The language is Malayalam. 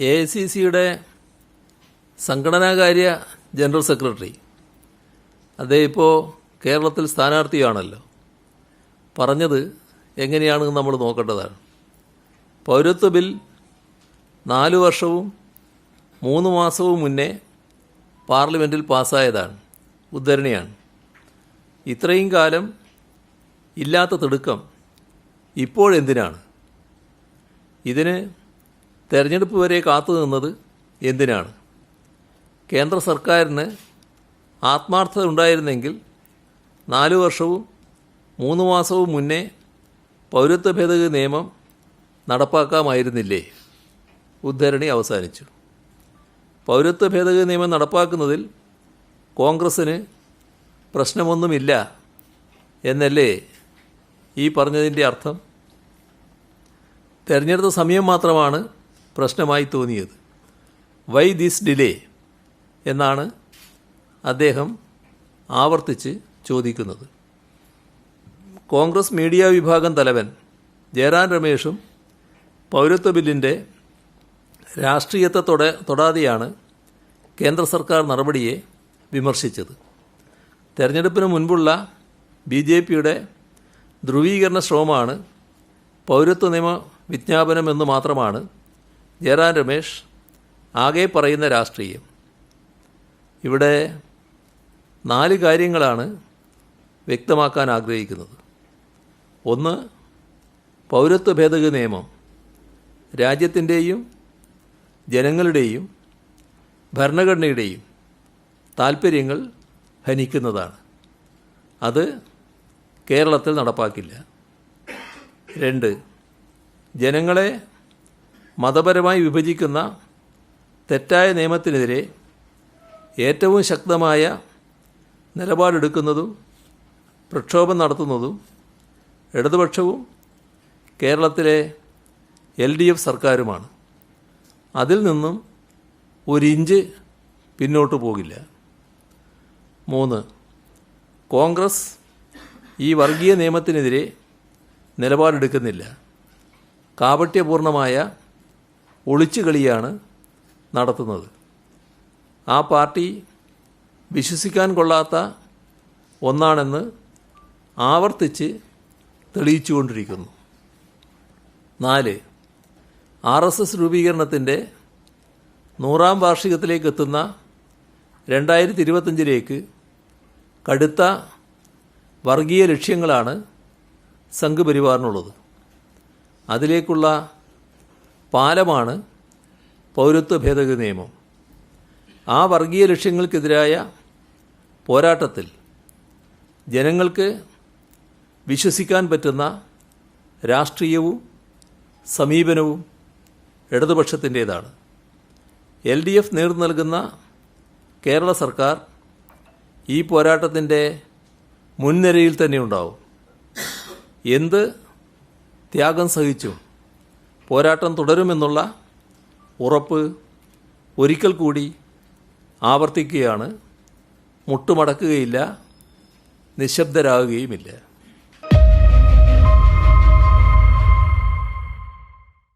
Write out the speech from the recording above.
എ ഐ സി സിയുടെ സംഘടനാകാര്യ ജനറൽ സെക്രട്ടറി. അദ്ദേഹം ഇപ്പോൾ കേരളത്തിൽ സ്ഥാനാർത്ഥിയാണല്ലോ. പറഞ്ഞത് എങ്ങനെയാണെന്ന് നമ്മൾ നോക്കേണ്ടതാണ്. പൗരത്വ ബിൽ നാലു വർഷവും മൂന്ന് മാസവും മുന്നേ പാർലമെന്റിൽ പാസ്സായതാണ്. ഉദ്ധരണിയാണ്. ഇത്രയും കാലം ഇല്ലാത്ത തിടുക്കം ഇപ്പോഴെന്തിനാണ്? ഇതിന് തെരഞ്ഞെടുപ്പ് വരെ കാത്തു നിന്നത് എന്തിനാണ്? കേന്ദ്ര സർക്കാരിന് ആത്മാർത്ഥത ഉണ്ടായിരുന്നെങ്കിൽ നാലു വർഷവും മൂന്ന് മാസവും മുന്നേ പൗരത്വ ഭേദഗതി നിയമം നടപ്പാക്കാമായിരുന്നില്ലേ? ഉദ്ധരണി അവസാനിച്ചു. പൗരത്വ ഭേദഗതി നിയമം നടപ്പാക്കുന്നതിൽ കോൺഗ്രസ്സിന് പ്രശ്നമൊന്നുമില്ല എന്നല്ലേ ഈ പറഞ്ഞതിന്റെ അർത്ഥം? തെരഞ്ഞെടുത്ത സമയം മാത്രമാണ് പ്രശ്നമായി തോന്നിയത്. വൈ ദിസ് ഡിലേ എന്നാണ് അദ്ദേഹം ആവർത്തിച്ച് ചോദിക്കുന്നത്. കോൺഗ്രസ് മീഡിയ വിഭാഗം തലവൻ ജയറാം രമേഷും പൗരത്വ ബില്ലിന്റെ രാഷ്ട്രീയത്തെ തൊട തൊടാതെയാണ് കേന്ദ്ര സർക്കാർ നടപടിയെ വിമർശിച്ചത്. തെരഞ്ഞെടുപ്പിന് മുൻപുള്ള ബി ജെ പിയുടെ ധ്രുവീകരണ ശ്രമമാണ് പൗരത്വ നിയമ വിജ്ഞാപനമെന്ന് മാത്രമാണ് ജയറാം രമേശ് ആകെ പറയുന്ന രാഷ്ട്രീയം. ഇവിടെ നാല് കാര്യങ്ങളാണ് വ്യക്തമാക്കാൻ ആഗ്രഹിക്കുന്നത്. ഒന്ന് പൗരത്വ ഭേദഗതി നിയമം രാജ്യത്തിന്റെയും ജനങ്ങളുടെയും ഭരണഘടനയുടെയും താൽപ്പര്യങ്ങൾ ഹനിക്കുന്നതാണ്. അത് കേരളത്തിൽ നടപ്പാക്കില്ല. രണ്ട് ജനങ്ങളെ മതപരമായി വിഭജിക്കുന്ന തെറ്റായ നിയമത്തിനെതിരെ ഏറ്റവും ശക്തമായ നിലപാടെടുക്കുന്നതും പ്രക്ഷോഭം നടത്തുന്നതും ഇടതുപക്ഷവും കേരളത്തിലെ എൽ ഡി എഫ് സർക്കാരുമാണ്. അതിൽ നിന്നും ഒരിഞ്ച് പിന്നോട്ട് പോകില്ല. മൂന്ന് കോൺഗ്രസ് ഈ വർഗീയ നിയമത്തിനെതിരെ നിലപാടെടുക്കുന്നില്ല. കാപട്യപൂർണമായ ഒളിച്ചുകളിയാണ് നടത്തുന്നത്. ആ പാർട്ടി വിശ്വസിക്കാൻ കൊള്ളാത്ത ഒന്നാണെന്ന് ആവർത്തിച്ച് തെളിയിച്ചുകൊണ്ടിരിക്കുന്നു. നാല് ആർ എസ് എസ് രൂപീകരണത്തിന്റെ നൂറാം വാർഷികത്തിലേക്ക് എത്തുന്ന രണ്ടായിരത്തി ഇരുപത്തഞ്ചിലേക്ക് കടുത്ത വർഗീയ ലക്ഷ്യങ്ങളാണ് സംഘപരിവാറിനുള്ളത്. അതിലേക്കുള്ള പാലമാണ് പൗരത്വ ഭേദഗതി നിയമം. ആ വർഗീയ ലക്ഷ്യങ്ങൾക്കെതിരായ പോരാട്ടത്തിൽ ജനങ്ങൾക്ക് വിശ്വസിക്കാൻ പറ്റുന്ന രാഷ്ട്രീയവും സമീപനവും ഇടതുപക്ഷത്തിന്റേതാണ്. എൽ ഡി എഫ് നേതൃത്വം നൽകുന്ന കേരള സർക്കാർ ഈ പോരാട്ടത്തിന്റെ മുൻനിരയിൽ തന്നെ ഉണ്ടാവും. എന്ത് ത്യാഗം സഹിച്ചും പോരാട്ടം തുടരുമെന്നുള്ള ഉറപ്പ് ഒരിക്കൽ കൂടി ആവർത്തിക്കുകയാണ്. മുട്ടുമടക്കുകയില്ല നിശബ്ദരാകുകയുമില്ല.